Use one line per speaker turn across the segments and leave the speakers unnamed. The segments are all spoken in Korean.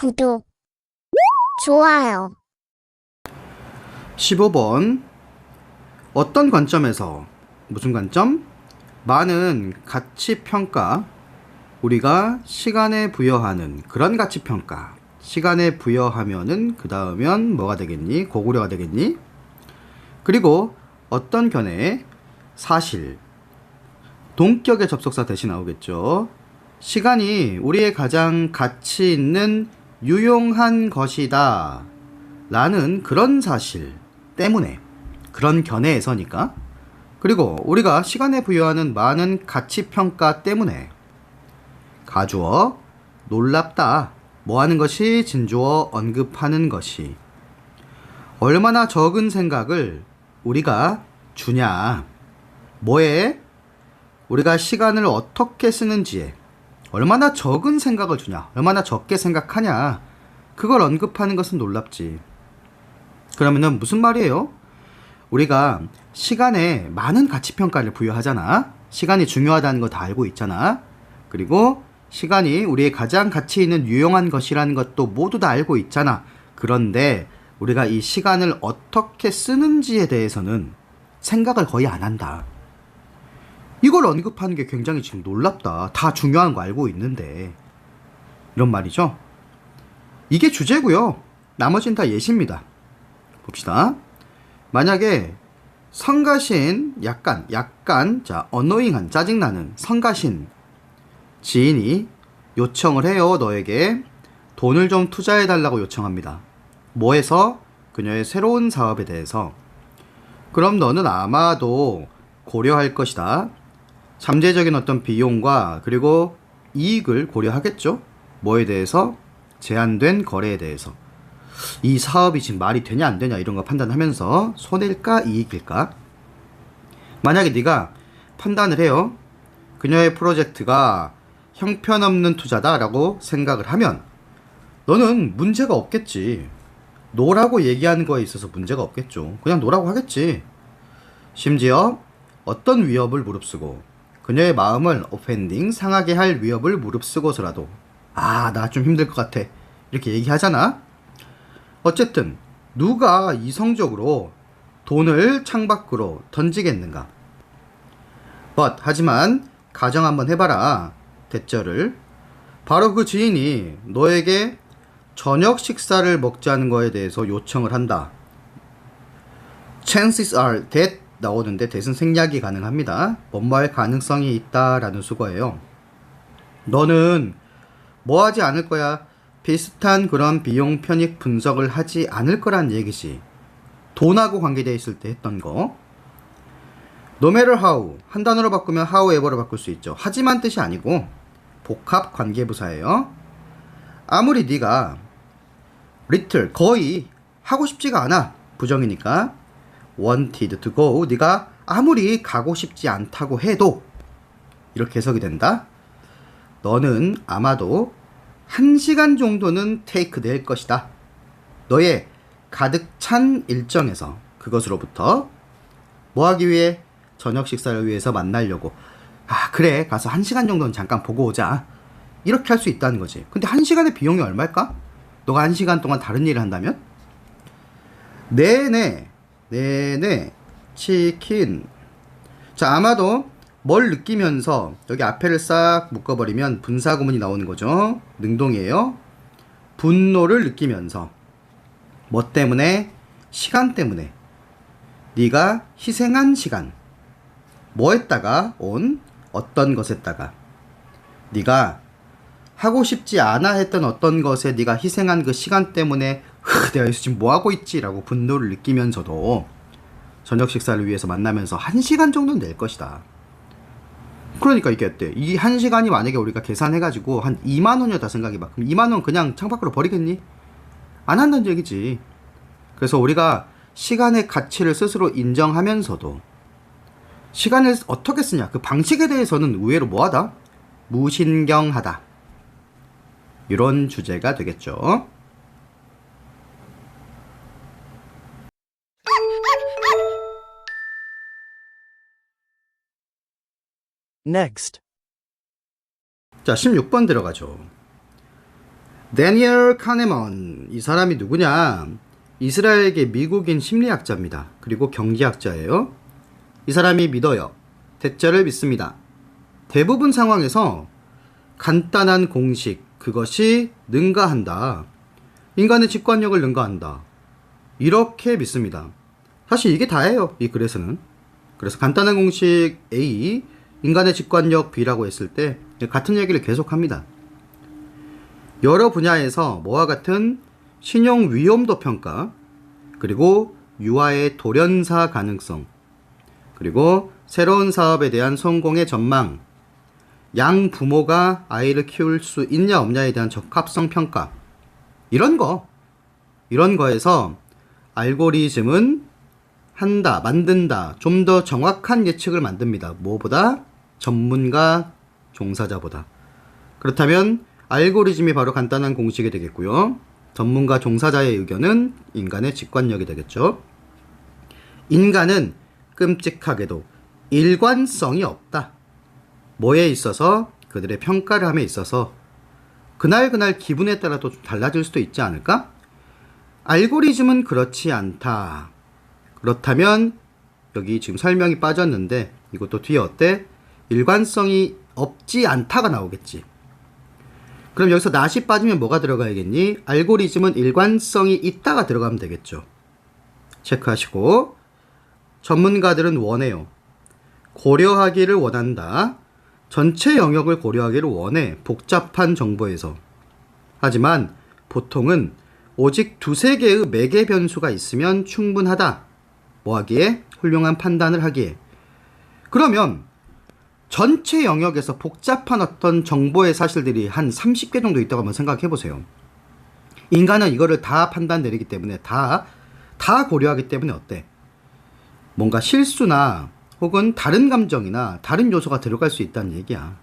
구독, 좋아요.
15번 어떤 관점에서 무슨 관점? 많은 가치 평가 우리가 시간에 부여하는 그런 가치 평가 시간에 부여하면은 그 다음엔 뭐가 되겠니? 고구려가 되겠니? 그리고 어떤 견해 사실 동격의 접속사 대신 나오겠죠. 시간이 우리의 가장 가치 있는 유용한 것이다. 라는 그런 사실 때문에 그런 견해에서니까. 그리고 우리가 시간에 부여하는 많은 가치 평가 때문에. 가주어 놀랍다. 뭐 하는 것이 진주어 언급하는 것이. 얼마나 적은 생각을 우리가 주냐. 뭐에? 우리가 시간을 어떻게 쓰는지에 얼마나 적은 생각을 주냐 얼마나 적게 생각하냐 그걸 언급하는 것은 놀랍지 그러면은 무슨 말이에요? 우리가 시간에 많은 가치 평가를 부여하잖아. 시간이 중요하다는 거 다 알고 있잖아. 그리고 시간이 우리의 가장 가치 있는 유용한 것이라는 것도 모두 다 알고 있잖아. 그런데 우리가 이 시간을 어떻게 쓰는지에 대해서는 생각을 거의 안 한다. 이걸 언급하는 게 굉장히 지금 놀랍다. 다 중요한 거 알고 있는데. 이런 말이죠. 이게 주제고요. 나머지는 다 예시입니다. 봅시다. 만약에 성가신 약간 약간 자 어노잉한 짜증나는 성가신 지인이 요청을 해요 너에게 돈을 좀 투자해 달라고 요청합니다. 뭐해서 그녀의 새로운 사업에 대해서 그럼 너는 아마도 고려할 것이다. 잠재적인 어떤 비용과 그리고 이익을 고려하겠죠. 뭐에 대해서 제한된 거래에 대해서 이 사업이 지금 말이 되냐 안 되냐 이런 거 판단하면서 손해일까 이익일까? 만약에 네가 판단을 해요. 그녀의 프로젝트가 형편없는 투자다라고 생각을 하면 너는 문제가 없겠지. 노라고 얘기하는 거에 있어서 문제가 없겠죠. 그냥 노라고 하겠지. 심지어 어떤 위협을 무릅쓰고 그녀의 마음을 오펜딩 상하게 할 위협을 무릅쓰고서라도 아 나 좀 힘들 것 같아 이렇게 얘기하잖아. 어쨌든 누가 이성적으로 돈을 창밖으로 던지겠는가? but 하지만 가정 한번 해봐라 대절을 바로 그 지인이 너에게 저녁 식사를 먹자는 거에 대해서 요청을 한다. chances are that 나오는데 that은 생략이 가능합니다. 뭐뭐할 가능성이 있다라는 수거예요. 너는 뭐 하지 않을 거야? 비슷한 그런 비용 편익 분석을 하지 않을 거란 얘기지. 돈하고 관계되어 있을 때 했던 거. No matter how 한 단어로 바꾸면 however로 바꿀 수 있죠. 하지만 뜻이 아니고 복합 관계부사예요. 아무리 네가 little 거의 하고 싶지가 않아 부정이니까 wanted to go 네가 아무리 가고 싶지 않다고 해도 이렇게 해석이 된다. 너는 아마도 1시간 정도는 테이크 될 것이다. 너의 가득 찬 일정에서 그것으로부터 뭐 하기 위해 저녁 식사를 위해서 만나려고 아 그래 가서 1시간 정도는 잠깐 보고 오자 이렇게 할 수 있다는 거지 근데 1시간의 비용이 얼마일까? 너가 1시간 동안 다른 일을 한다면? 네네 네네 치킨 자 아마도 뭘 느끼면서 여기 앞에를 싹 묶어버리면 분사구문이 나오는 거죠. 능동이에요. 분노를 느끼면서 뭐 때문에? 시간 때문에. 네가 희생한 시간. 뭐 했다가 온 어떤 것에다가 네가 하고 싶지 않아 했던 어떤 것에 네가 희생한 그 시간 때문에 흐, 내가 여기서 지금 뭐 하고 있지라고 분노를 느끼면서도 저녁 식사를 위해서 만나면서 한 시간 정도는 낼 것이다. 그러니까 이게 어때? 이 한 시간이 만약에 우리가 계산해가지고 한 2만 원이었다 생각해봐. 그럼 2만 원 그냥 창밖으로 버리겠니? 안 한다는 얘기지. 그래서 우리가 시간의 가치를 스스로 인정하면서도 시간을 어떻게 쓰냐 그 방식에 대해서는 의외로 뭐하다? 무신경하다. 이런 주제가 되겠죠.
Next.
자, 16번 들어가죠. 데니얼 카네먼 이 사람이 누구냐? 이스라엘계 미국인 심리학자입니다. 그리고 경제학자예요. 이 사람이 믿어요. 대자를 믿습니다. 대부분 상황에서 간단한 공식 그것이 능가한다. 인간의 직관력을 능가한다. 이렇게 믿습니다. 사실 이게 다예요. 이 글에서는. 그래서 간단한 공식 A, 인간의 직관력 B라고 했을 때 같은 얘기를 계속합니다. 여러 분야에서 뭐와 같은 신용 위험도 평가, 그리고 유아의 돌연사 가능성, 그리고 새로운 사업에 대한 성공의 전망, 양 부모가 아이를 키울 수 있냐 없냐에 대한 적합성 평가, 이런 거, 이런 거에서 알고리즘은 한다, 만든다, 좀 더 정확한 예측을 만듭니다. 뭐보다? 전문가 종사자보다. 그렇다면 알고리즘이 바로 간단한 공식이 되겠고요. 전문가 종사자의 의견은 인간의 직관력이 되겠죠. 인간은 끔찍하게도 일관성이 없다. 뭐에 있어서 그들의 평가를 함에 있어서 그날 그날 기분에 따라 또좀 달라질 수도 있지 않을까? 알고리즘은 그렇지 않다. 그렇다면 여기 지금 설명이 빠졌는데 이것도 뒤에 어때? 일관성이 없지 않다가 나오겠지. 그럼 여기서 낫이 빠지면 뭐가 들어가야겠니? 알고리즘은 일관성이 있다가 들어가면 되겠죠. 체크하시고 전문가들은 원해요. 고려하기를 원한다. 전체 영역을 고려하기를 원해. 복잡한 정보에서. 하지만 보통은 오직 두세 개의 매개 변수가 있으면 충분하다. 뭐 하기에? 훌륭한 판단을 하기에. 그러면 전체 영역에서 복잡한 어떤 정보의 사실들이 한 30개 정도 있다고 한번 생각해 보세요. 인간은 이거를 다 판단 내리기 때문에 다, 다 고려하기 때문에 어때? 뭔가 실수나 혹은 다른 감정이나 다른 요소가 들어갈 수 있다는 얘기야.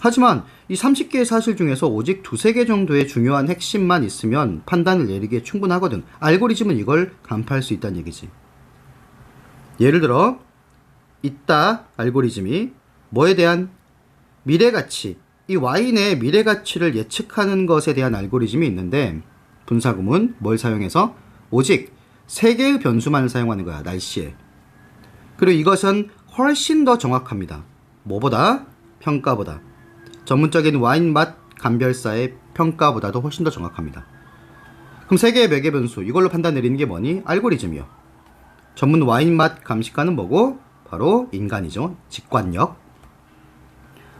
하지만 이 30개의 사실 중에서 오직 두세 개 정도의 중요한 핵심만 있으면 판단을 내리기에 충분하거든. 알고리즘은 이걸 간파할 수 있다는 얘기지. 예를 들어, 있다 알고리즘이 뭐에 대한 미래 가치, 이 와인의 미래 가치를 예측하는 것에 대한 알고리즘이 있는데 분사구문 뭘 사용해서 오직 세 개의 변수만을 사용하는 거야 날씨에. 그리고 이것은 훨씬 더 정확합니다. 뭐보다 평가보다 전문적인 와인 맛 감별사의 평가보다도 훨씬 더 정확합니다. 그럼 세 개의 매개 변수 이걸로 판단 내리는 게 뭐니? 알고리즘이요. 전문 와인 맛 감식가는 뭐고? 바로 인간이죠. 직관력.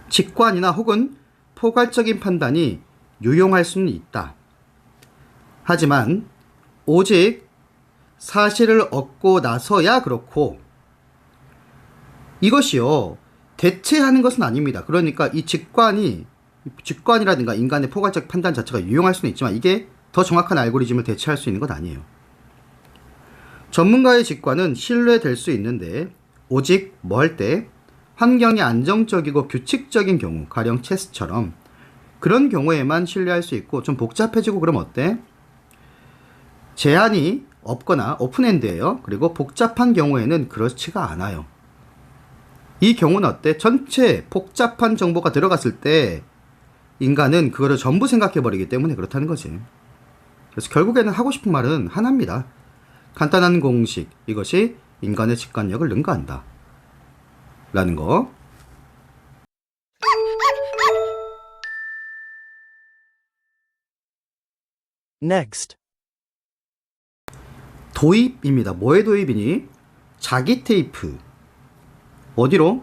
직관이나 혹은 포괄적인 판단이 유용할 수는 있다. 하지만 오직 사실을 얻고 나서야 그렇고 이것이요 대체하는 것은 아닙니다. 그러니까 이 직관이 직관이라든가 인간의 포괄적 판단 자체가 유용할 수는 있지만 이게 더 정확한 알고리즘을 대체할 수 있는 것 아니에요. 전문가의 직관은 신뢰될 수 있는데 오직 뭐 할 때 환경이 안정적이고 규칙적인 경우, 가령 체스처럼 그런 경우에만 신뢰할 수 있고 좀 복잡해지고 그럼 어때? 제한이 없거나 오픈엔드예요. 그리고 복잡한 경우에는 그렇지가 않아요. 이 경우는 어때? 전체 복잡한 정보가 들어갔을 때 인간은 그거를 전부 생각해 버리기 때문에 그렇다는 거지. 그래서 결국에는 하고 싶은 말은 하나입니다. 간단한 공식 이것이 인간의 직관력을 능가한다. 라는 거.
Next.
도입입니다. 뭐의 도입이니? 자기 테이프. 어디로?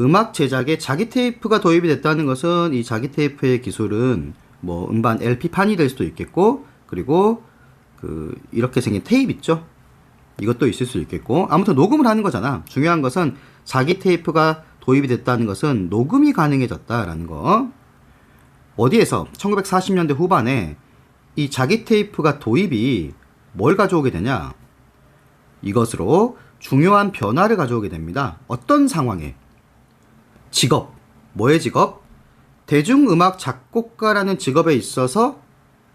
음악 제작에 자기 테이프가 도입이 됐다는 것은 이 자기 테이프의 기술은 뭐 음반 LP판이 될 수도 있겠고 그리고 그 이렇게 생긴 테이프 있죠? 이것도 있을 수 있겠고 아무튼 녹음을 하는 거잖아. 중요한 것은 자기 테이프가 도입이 됐다는 것은 녹음이 가능해졌다라는 거. 어디에서 1940년대 후반에 이 자기 테이프가 도입이 뭘 가져오게 되냐? 이것으로 중요한 변화를 가져오게 됩니다. 어떤 상황에? 직업. 뭐의 직업? 대중음악 작곡가라는 직업에 있어서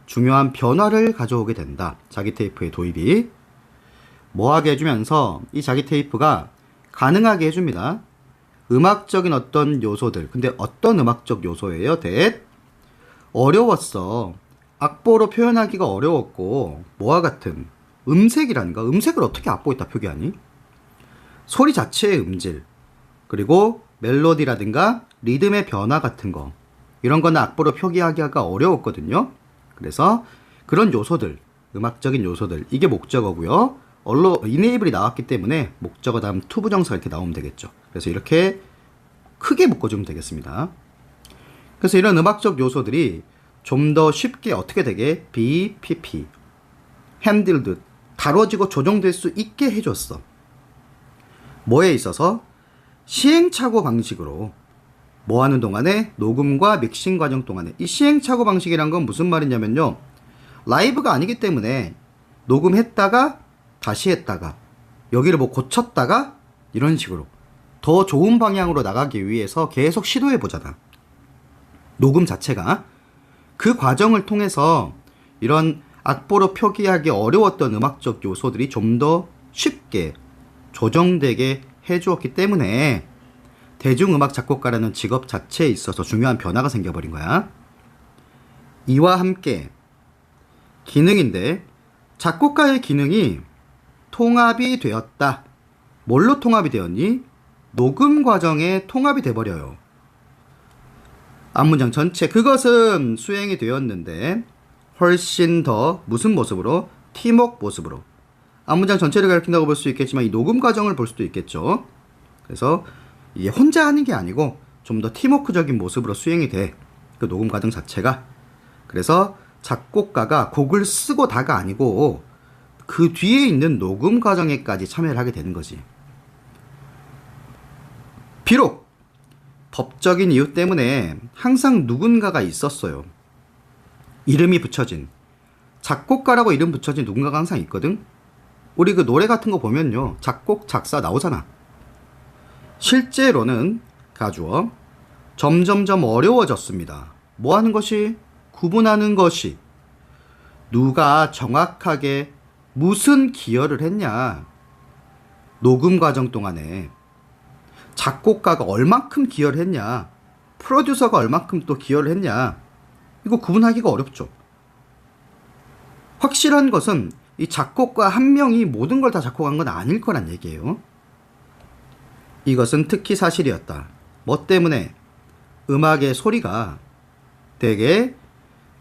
중요한 변화를 가져오게 된다. 자기 테이프의 도입이. 뭐하게 해주면서 이 자기 테이프가 가능하게 해줍니다. 음악적인 어떤 요소들. 근데 어떤 음악적 요소예요? 대 어려웠어. 악보로 표현하기가 어려웠고 뭐와 같은 음색이라는가 음색을 어떻게 악보에다 표기하니? 소리 자체의 음질 그리고 멜로디라든가 리듬의 변화 같은 거 이런 거는 악보로 표기하기가 어려웠거든요. 그래서 그런 요소들 음악적인 요소들 이게 목적어고요. 언로 이네이블이 나왔기 때문에 목적어 다음 투부정사 이렇게 나오면 되겠죠. 그래서 이렇게 크게 묶어주면 되겠습니다. 그래서 이런 음악적 요소들이 좀 더 쉽게 어떻게 되게 BPP 핸들드 다뤄지고 조정될 수 있게 해줬어. 뭐에 있어서 시행착오 방식으로 뭐 하는 동안에 녹음과 믹싱 과정 동안에 이 시행착오 방식이란 건 무슨 말이냐면요. 라이브가 아니기 때문에 녹음했다가 다시 했다가 여기를 뭐 고쳤다가 이런 식으로 더 좋은 방향으로 나가기 위해서 계속 시도해 보잖아. 녹음 자체가 그 과정을 통해서 이런 악보로 표기하기 어려웠던 음악적 요소들이 좀 더 쉽게 조정되게 해주었기 때문에 대중음악 작곡가라는 직업 자체에 있어서 중요한 변화가 생겨버린 거야. 이와 함께 기능인데 작곡가의 기능이 통합이 되었다. 뭘로 통합이 되었니? 녹음 과정에 통합이 돼버려요. 앞문장 전체 그것은 수행이 되었는데 훨씬 더 무슨 모습으로? 팀웍 모습으로. 앞문장 전체를 가리킨다고 볼 수 있겠지만 이 녹음 과정을 볼 수도 있겠죠. 그래서 이게 혼자 하는 게 아니고 좀 더 팀워크적인 모습으로 수행이 돼. 그 녹음 과정 자체가. 그래서 작곡가가 곡을 쓰고 다가 아니고 그 뒤에 있는 녹음 과정에까지 참여를 하게 되는 거지. 비록 법적인 이유 때문에 항상 누군가가 있었어요. 이름이 붙여진 작곡가라고 이름 붙여진 누군가가 항상 있거든. 우리 그 노래 같은 거 보면요. 작곡, 작사 나오잖아. 실제로는 가주어 점점점 어려워졌습니다. 뭐 하는 것이? 구분하는 것이. 누가 정확하게 무슨 기여를 했냐. 녹음 과정 동안에 작곡가가 얼만큼 기여를 했냐. 프로듀서가 얼만큼 또 기여를 했냐. 이거 구분하기가 어렵죠. 확실한 것은 이 작곡가 한 명이 모든 걸 다 작곡한 건 아닐 거란 얘기예요. 이것은 특히 사실이었다. 뭐 때문에 음악의 소리가 되게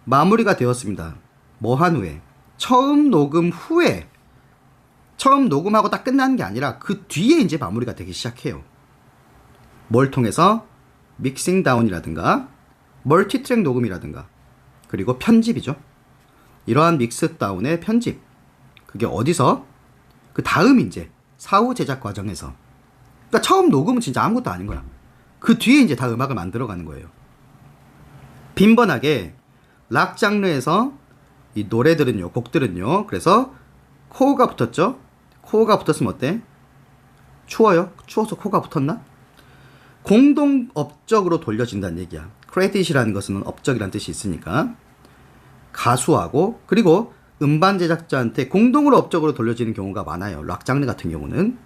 마무리가 되었습니다. 뭐 한 후에 처음 녹음 후에 처음 녹음하고 딱 끝나는 게 아니라 그 뒤에 이제 마무리가 되기 시작해요. 뭘 통해서 믹싱 다운이라든가 멀티 트랙 녹음이라든가 그리고 편집이죠. 이러한 믹스 다운의 편집 그게 어디서 그 다음 이제 사후 제작 과정에서 그러니까 처음 녹음은 진짜 아무것도 아닌 거야. 그 뒤에 이제 다 음악을 만들어 가는 거예요. 빈번하게 락 장르에서 이 노래들은요, 곡들은요. 그래서 코어가 붙었죠. 코어가 붙었으면 어때? 추워요? 추워서 코가 붙었나? 공동 업적으로 돌려진다는 얘기야. 크레딧이라는 것은 업적이라는 뜻이 있으니까 가수하고 그리고 음반 제작자한테 공동으로 업적으로 돌려지는 경우가 많아요. 락 장르 같은 경우는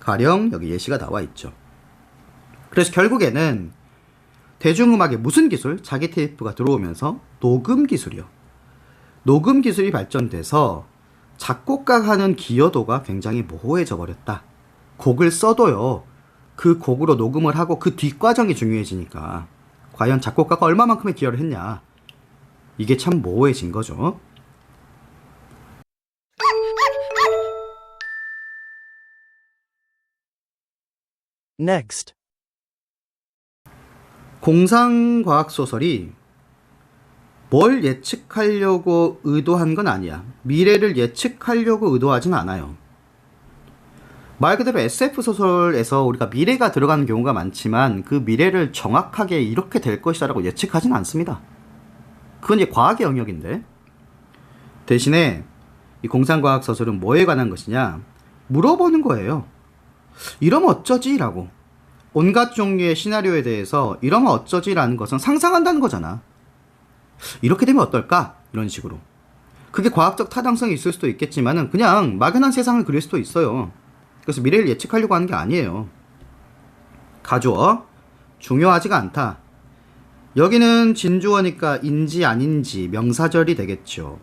가령 여기 예시가 나와 있죠. 그래서 결국에는 대중음악의 무슨 기술? 자기 테이프가 들어오면서 녹음 기술이요. 녹음 기술이 발전돼서 작곡가가 하는 기여도가 굉장히 모호해져 버렸다. 곡을 써도요. 그 곡으로 녹음을 하고 그 뒷과정이 중요해지니까 과연 작곡가가 얼마만큼의 기여를 했냐. 이게 참 모호해진 거죠.
Next.
공상과학 소설이 뭘 예측하려고 의도한 건 아니야. 미래를 예측하려고 의도하진 않아요. 말 그대로 SF 소설에서 우리가 미래가 들어가는 경우가 많지만 그 미래를 정확하게 이렇게 될 것이다라고 예측하진 않습니다. 그건 이제 과학의 영역인데. 대신에 이 공상과학 소설은 뭐에 관한 것이냐? 물어보는 거예요. 이러면 어쩌지? 라고. 온갖 종류의 시나리오에 대해서 이러면 어쩌지라는 것은 상상한다는 거잖아. 이렇게 되면 어떨까? 이런 식으로. 그게 과학적 타당성이 있을 수도 있겠지만은 그냥 막연한 세상을 그릴 수도 있어요. 그래서 미래를 예측하려고 하는 게 아니에요. 가주어 중요하지가 않다. 여기는 진주어니까 인지 아닌지 명사절이 되겠죠.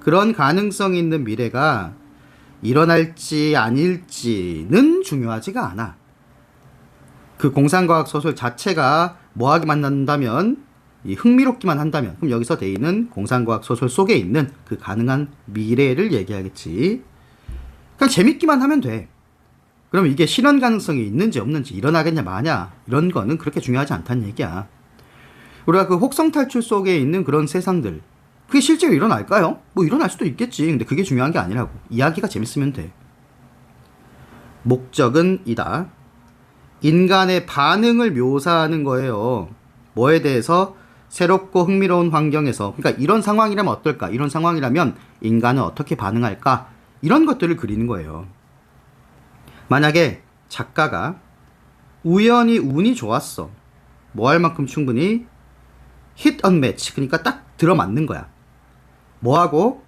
그런 가능성이 있는 미래가 일어날지 아닐지는 중요하지가 않아. 그 공상과학 소설 자체가 뭐하게 만난다면 이 흥미롭기만 한다면 그럼 여기서 데이는 공상과학 소설 속에 있는 그 가능한 미래를 얘기하겠지. 그냥 재밌기만 하면 돼. 그럼 이게 실현 가능성이 있는지 없는지 일어나겠냐 마냐 이런 거는 그렇게 중요하지 않다는 얘기야. 우리가 그 혹성 탈출 속에 있는 그런 세상들 그게 실제로 일어날까요? 뭐 일어날 수도 있겠지. 근데 그게 중요한 게 아니라고. 이야기가 재밌으면 돼. 목적은 이다. 인간의 반응을 묘사하는 거예요. 뭐에 대해서 새롭고 흥미로운 환경에서 그러니까 이런 상황이라면 어떨까? 이런 상황이라면 인간은 어떻게 반응할까? 이런 것들을 그리는 거예요. 만약에 작가가 우연히 운이 좋았어. 뭐 할 만큼 충분히 on match. 그러니까 딱 들어맞는 거야. 뭐하고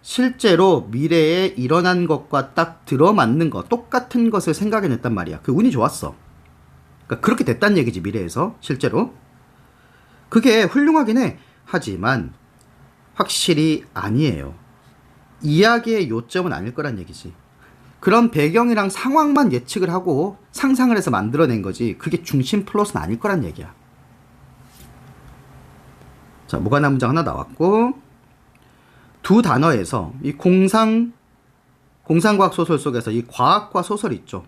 실제로 미래에 일어난 것과 딱 들어맞는 것, 똑같은 것을 생각해냈단 말이야. 그 운이 좋았어. 그러니까 그렇게 됐다는 얘기지, 미래에서. 실제로. 그게 훌륭하긴 해. 하지만 확실히 아니에요. 이야기의 요점은 아닐 거란 얘기지. 그런 배경이랑 상황만 예측을 하고 상상을 해서 만들어낸 거지. 그게 중심 플롯은 아닐 거란 얘기야. 자, 무관한 문장 하나 나왔고, 두 단어에서 이 공상, 공상과학 소설 속에서 이 과학과 소설 있죠.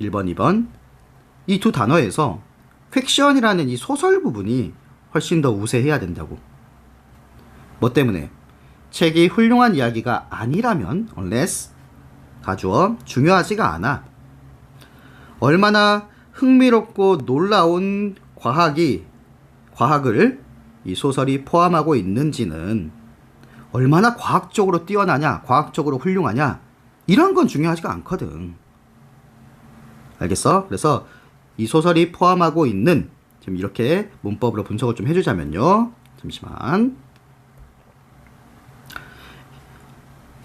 1번, 2번. 이 두 단어에서 픽션이라는 이 소설 부분이 훨씬 더 우세해야 된다고. 뭐 때문에? 책이 훌륭한 이야기가 아니라면, unless, 가주어, 중요하지가 않아. 얼마나 흥미롭고 놀라운 과학이, 과학을 이 소설이 포함하고 있는지는 얼마나 과학적으로 뛰어나냐, 과학적으로 훌륭하냐, 이런 건 중요하지가 않거든. 알겠어? 그래서 이 소설이 포함하고 있는, 지금 이렇게 문법으로 분석을 좀 해주자면요. 잠시만.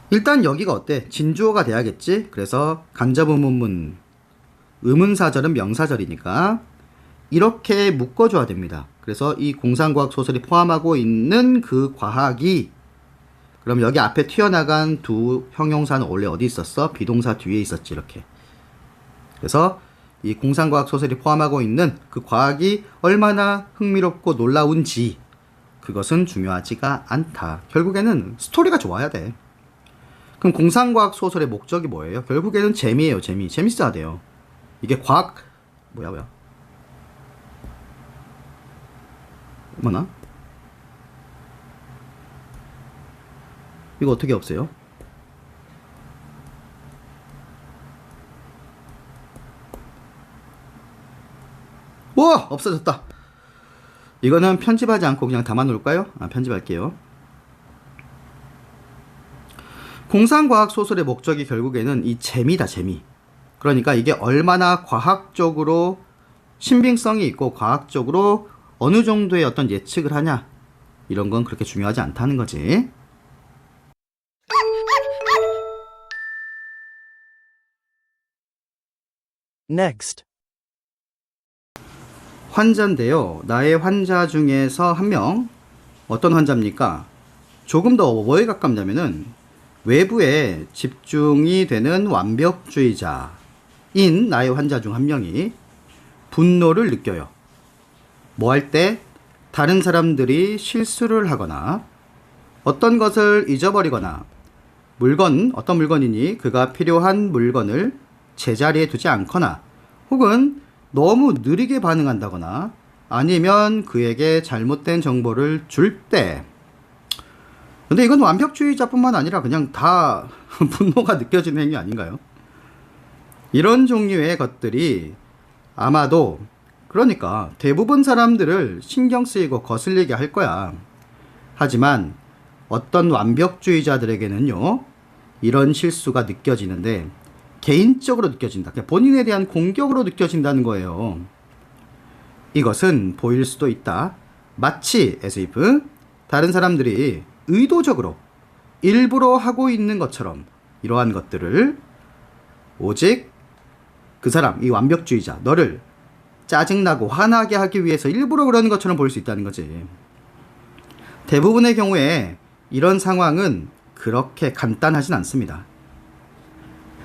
일단 여기가 어때? 진주어가 돼야겠지? 그래서 간접의문문, 의문사절은 명사절이니까 이렇게 묶어줘야 됩니다. 그래서 이 공상과학 소설이 포함하고 있는 그 과학이 그럼 여기 앞에 튀어나간 두 형용사는 원래 어디 있었어? 비동사 뒤에 있었지 이렇게. 그래서 이 공상과학 소설이 포함하고 있는 그 과학이 얼마나 흥미롭고 놀라운지 그것은 중요하지가 않다. 결국에는 스토리가 좋아야 돼. 그럼 공상과학 소설의 목적이 뭐예요? 결국에는 재미예요, 재미. 재밌어야 돼요. 이게 과학 뭐야 뭐야? 뭐나? 이거 어떻게 없애요? 와 없어졌다. 이거는 편집하지 않고 그냥 담아 놓을까요? 아, 편집할게요. 공상과학 소설의 목적이 결국에는 이 재미다, 재미. 그러니까 이게 얼마나 과학적으로 신빙성이 있고 과학적으로 어느 정도의 어떤 예측을 하냐. 이런 건 그렇게 중요하지 않다는 거지.
Next.
환자인데요. 나의 환자 중에서 한 명, 어떤 환자입니까? 조금 더 뭐에 가깝냐면은 외부에 집중이 되는 완벽주의자인 나의 환자 중 한 명이 분노를 느껴요. 뭐 할 때? 다른 사람들이 실수를 하거나 어떤 것을 잊어버리거나 물건, 어떤 물건이니 그가 필요한 물건을 제자리에 두지 않거나 혹은 너무 느리게 반응한다거나 아니면 그에게 잘못된 정보를 줄 때. 근데 이건 완벽주의자뿐만 아니라 그냥 다 분노가 느껴지는 행위 아닌가요? 이런 종류의 것들이 아마도 그러니까 대부분 사람들을 신경 쓰이고 거슬리게 할 거야. 하지만 어떤 완벽주의자들에게는요, 이런 실수가 느껴지는데 개인적으로 느껴진다. 본인에 대한 공격으로 느껴진다는 거예요. 이것은 보일 수도 있다. 마치 as if 다른 사람들이 의도적으로 일부러 하고 있는 것처럼 이러한 것들을 오직 그 사람, 이 완벽주의자, 너를 짜증나고 화나게 하기 위해서 일부러 그러는 것처럼 보일 수 있다는 거지. 대부분의 경우에 이런 상황은 그렇게 간단하진 않습니다.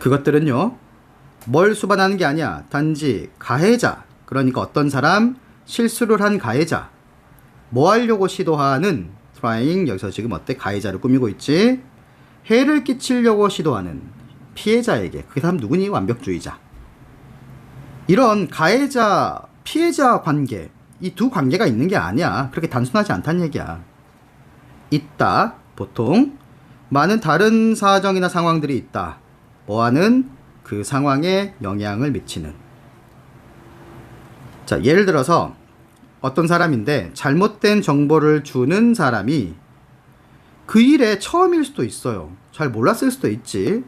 그것들은요, 뭘 수반하는 게 아니야. 단지 가해자, 그러니까 어떤 사람 실수를 한 가해자, 뭐 하려고 시도하는 trying 여기서 지금 어때? 가해자를 꾸미고 있지? 해를 끼치려고 시도하는 피해자에게 그 사람 누구니? 완벽주의자. 이런 가해자 피해자 관계 이 두 관계가 있는 게 아니야. 그렇게 단순하지 않다는 얘기야. 있다 보통. 많은 다른 사정이나 상황들이 있다 뭐하는 그 상황에 영향을 미치는 자 예를 들어서 어떤 사람인데 잘못된 정보를 주는 사람이 그 일에 처음일 수도 있어요. 잘 몰랐을 수도 있지.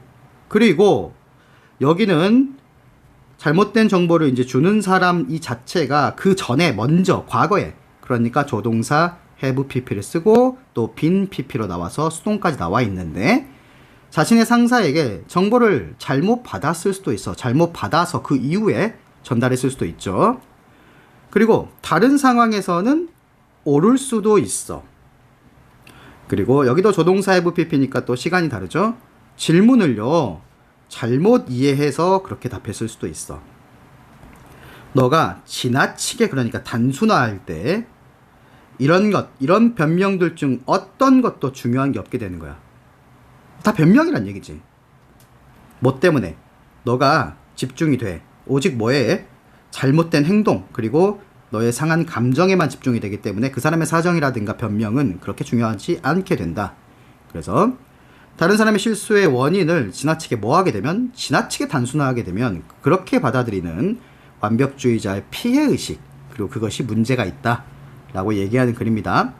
그리고 여기는 잘못된 정보를 이제 주는 사람 이 자체가 그 전에 먼저 과거에 그러니까 조동사 have pp를 쓰고 또 빈 pp로 나와서 수동까지 나와 있는데 자신의 상사에게 정보를 잘못 받았을 수도 있어. 잘못 받아서 그 이후에 전달했을 수도 있죠. 그리고 다른 상황에서는 오를 수도 있어. 그리고 여기도 조동사 have pp니까 또 시간이 다르죠. 질문을요. 잘못 이해해서 그렇게 답했을 수도 있어. 너가 지나치게 그러니까 단순화할 때 이런 것, 이런 변명들 중 어떤 것도 중요한 게 없게 되는 거야. 다 변명이란 얘기지. 뭐 때문에? 너가 집중이 돼. 오직 뭐에? 잘못된 행동, 그리고 너의 상한 감정에만 집중이 되기 때문에 그 사람의 사정이라든가 변명은 그렇게 중요하지 않게 된다. 그래서 다른 사람의 실수의 원인을 지나치게 뭐하게 되면, 지나치게 단순화하게 되면 그렇게 받아들이는 완벽주의자의 피해 의식, 그리고 그것이 문제가 있다. 라고 얘기하는 글입니다.